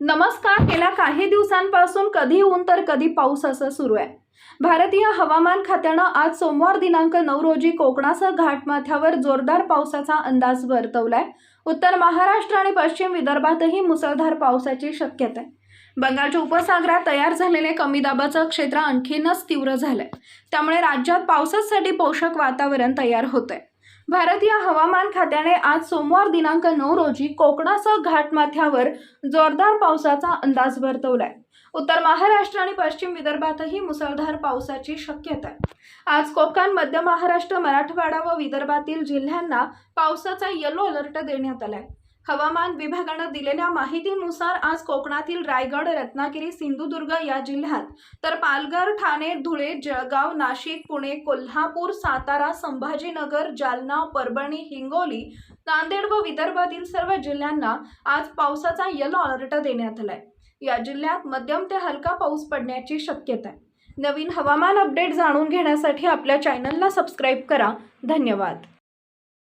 नमस्कार गेल्या काही दिवसांपासून कधी ऊन तर कधी पाऊस असं सुरू आहे. भारतीय हवामान खात्यानं आज सोमवार दिनांक नऊ रोजी कोकणासह घाटमाथ्यावर जोरदार पावसाचा अंदाज वर्तवलाय. उत्तर महाराष्ट्र आणि पश्चिम विदर्भातही मुसळधार पावसाची शक्यता आहे. बंगालच्या उपसागरात तयार झालेले कमी दाबाचं क्षेत्र आणखीनच तीव्र झालंय. त्यामुळे राज्यात पावसासाठी पोषक वातावरण तयार होतंय. भारतीय हवामान खात्याने आज सोमवार दिनांक नऊ रोजी कोकणासह घाटमाथ्यावर जोरदार पावसाचा अंदाज वर्तवलाय. उत्तर महाराष्ट्र आणि पश्चिम विदर्भातही मुसळधार पावसाची शक्यता आहे. आज कोकण मध्य महाराष्ट्र मराठवाडा व विदर्भातील जिल्ह्यांना पावसाचा येलो अलर्ट देण्यात आलाय. हवामान विभागानं दिलेल्या माहितीनुसार आज कोकणातील रायगड रत्नागिरी सिंधुदुर्ग या जिल्ह्यात तर पालघर ठाणे धुळे जळगाव नाशिक पुणे कोल्हापूर सातारा संभाजीनगर जालना परभणी हिंगोली नांदेड व विदर्भातील सर्व जिल्ह्यांना आज पावसाचा येलो अलर्ट देण्यात आलाय. या जिल्ह्यात मध्यम ते हलका पाऊस पडण्याची शक्यता आहे. नवीन हवामान अपडेट जाणून घेण्यासाठी आपल्या चॅनलला सबस्क्राईब करा. धन्यवाद.